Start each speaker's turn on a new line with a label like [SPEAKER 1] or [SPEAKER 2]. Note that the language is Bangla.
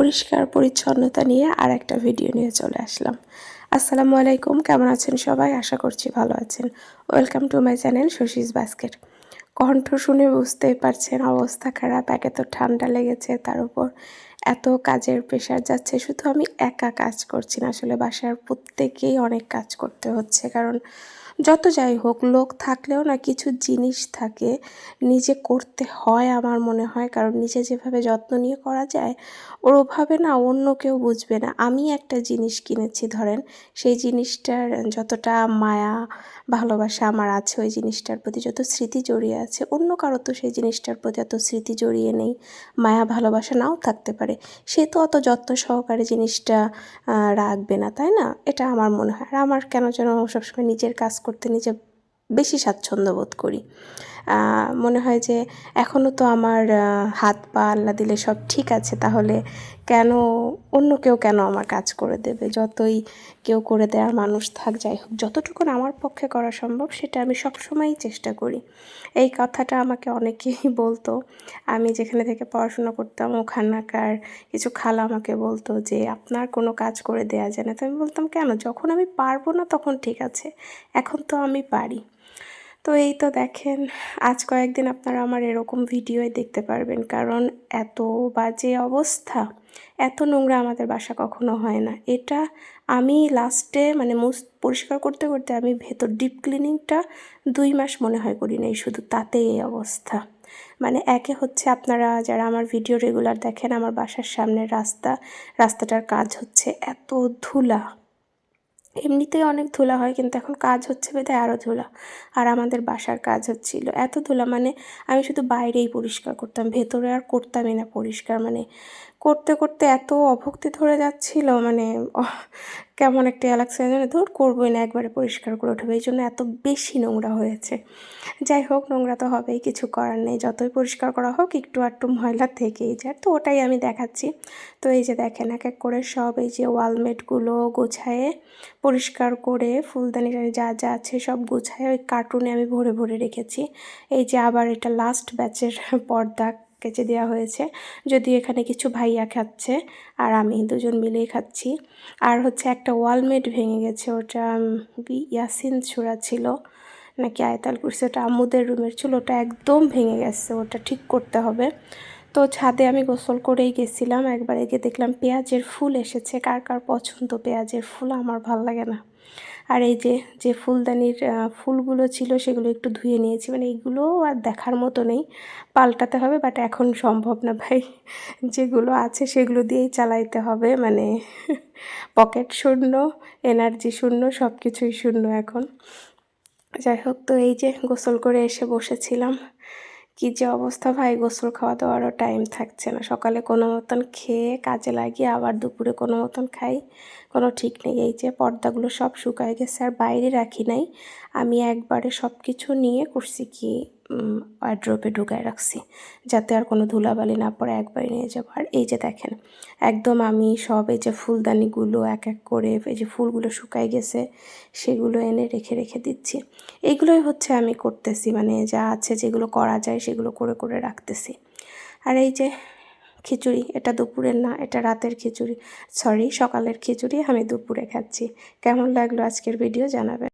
[SPEAKER 1] পরিষ্কার পরিচ্ছন্নতা নিয়ে আর একটা ভিডিও নিয়ে চলে আসলাম। আসসালামু আলাইকুম, কেমন আছেন সবাই? আশা করছি ভালো আছেন। Welcome to my channel Shashi's basket কণ্ঠ শুনে বুঝতেই পারছেন অবস্থা খারাপ, একে তো ঠান্ডা লেগেছে, তার উপর এত কাজের প্রেশার যাচ্ছে। শুধু আমি একা কাজ করছি না, আসলে বাসার প্রত্যেকেই অনেক কাজ করতে হচ্ছে, কারণ যত যাই হোক, লোক থাকলেও না কিছু জিনিস থাকে, নিজে করতে হয় আমার মনে হয়। কারণ নিজে যেভাবে যত্ন নিয়ে করা যায়, ওর ওভাবে না অন্য কেউ বুঝবে না। আমি একটা জিনিস কিনেছি, ধরেন, সেই জিনিসটার যতটা মায়া, ভালোবাসা আমার আছে, ওই জিনিসটার প্রতি যত স্মৃতি জড়িয়ে আছে, অন্য কারও তো সেই জিনিসটার প্রতি এত স্মৃতি জড়িয়ে নেই, মায়া, ভালোবাসা নাও থাকতে পারে। সে তো অত যত্ন সহকারে জিনিসটা রাখবে না, তাই না? এটা আমার মনে হয়। আর আমার কেন যেন সবসময় নিজের কাজ করতে নিজে বেশি স্বাচ্ছন্দ্য বোধ করি। মনে হয় যে এখনও তো আমার হাত পা আল্লাহ দিলে সব ঠিক আছে, তাহলে কেন, অন্য কেউ কেন আমার কাজ করে দেবে? যতই কেউ করে দেওয়ার মানুষ থাক, যাই হোক যতটুকুন আমার পক্ষে করা সম্ভব, সেটা আমি সবসময়ই চেষ্টা করি। এই কথাটা আমাকে অনেকেই বলতো। আমি যেখানে থেকে পড়াশোনা করতাম, ওখানকার কিছু খালা আমাকে বলতো যে, আপনার কোনো কাজ করে দেওয়া যায় না। তো আমি বলতাম, কেন? যখন আমি পারব না, তখন ঠিক আছে। এখন তো আমি পারি। তো এই তো দেখেন, আজ কয়েকদিন আপনারা আমার এরকম ভিডিওই দেখতে পারবেন। কারণ এত বাজে অবস্থা, এত নোংরা আমাদের বাসা কখনো হয় না। এটা আমি লাস্টে মানে মুস পরিষ্কার করতে করতে আমি ভেতর ডিপ ক্লিনিংটা দুই মাস মনে হয় করি নাই, শুধু তাতেই এই অবস্থা। মানে একে হচ্ছে আপনারা যারা আমার ভিডিও রেগুলার দেখেন, আমার বাসার সামনের রাস্তা, রাস্তাটার কাজ হচ্ছে এত ধুলা। এমনিতেই অনেক ধুলা হয়, কিন্তু এখন কাজ হচ্ছে বেঁধে আরও ধুলা। আর আমাদের বাসার কাজ হচ্ছিল। এত ধুলা মানে আমি শুধু বাইরেই পরিষ্কার করতাম, ভেতরে আর করতামই না পরিষ্কার। মানে করতে করতে এত অভক্তি ধরে যাচ্ছিল মানে কেমন একটা লাগছে জানে, ধর করবোই না একবারে পরিষ্কার করে উঠবে। এই জন্য এত বেশি নোংরা হয়েছে। যাই হোক, নোংরা তো হবেই, কিছু করার নেই। যতই পরিষ্কার করা হোক, একটু আটটু ময়লা থেকেই যায়। তো ওটাই আমি দেখাচ্ছি। তো এই যে দেখেন, এক এক করে সব এই যে ওয়ালমেটগুলো গোছায়ে, পরিষ্কার করে, ফুলদানি যা যা আছে সব গোছায় ওই কার্টুনে আমি ভরে ভরে রেখেছি। এই যে আবার এটা লাস্ট ব্যাচের পর্দা কেচে দেওয়া হয়েছে। যদি এখানে কিছু ভাইয়া খাচ্ছে আর আমি দুজন মিলেই খাচ্ছি। আর হচ্ছে একটা ওয়ালমেট ভেঙে গেছে, ওটা ইয়াসিন ছোড়া ছিল, নাকি আয়তাল করছে ওটা আম্মুদের রুমের ছিল, ওটা একদম ভেঙে গেছে, ওটা ঠিক করতে হবে। তো ছাদে আমি গোসল করেই গেছিলাম, একবার গিয়ে দেখলাম পেঁয়াজের ফুল এসেছে। কার কার পছন্দ পেঁয়াজের ফুল আমার ভালো লাগে না। আর এই যে যে ফুলদানির ফুলগুলো ছিল সেগুলো একটু ধুয়ে নিয়েছি। মানে এইগুলো আর দেখার মতো নেই। পাল্টাতে হবে বাট এখন সম্ভব না ভাই। যেগুলো আছে সেগুলো দিয়েই চালাইতে হবে। মানে পকেট শূন্য, এনার্জি শূন্য সব কিছুই শূন্য এখন। যাই হোক, তো এই যে গোসল করে এসে বসেছিলাম। কি যে অবস্থা ভাই, গোসল খাওয়া দাওয়ারও টাইম থাকছে না। সকালে কোনো মতন খেয়ে কাজে লাগিয়ে আবার দুপুরে কোনো মতন খাই, কোনো ঠিক নেই। এই যে পর্দাগুলো সব শুকায় গেছে আর বাইরে রাখি নাই। আমি একবারে সব কিছু নিয়ে করছি কি? ওয়ার্ড্রোপে ঢুকায় রাখছি, যাতে আর কোনো ধুলাবালি না পড়ে একবারে নিয়ে যাব। আর এই যে দেখেন, একদম আমি সব এই যে ফুলদানিগুলো এক এক করে, এই যে ফুলগুলো শুকায় গেছে, সেগুলো এনে রেখে রেখে দিচ্ছি। এইগুলোই হচ্ছে আমি করতেছি মানে যা আছে যেগুলো করা যায় সেগুলো করে করে রাখতেছি। আর এই যে খিচুড়ি, এটা দুপুরের না, এটা রাতের খিচুড়ি সরি সকালের খিচুড়ি আমি দুপুরে খাচ্ছি। কেমন লাগল আজকের ভিডিও জানাবেন।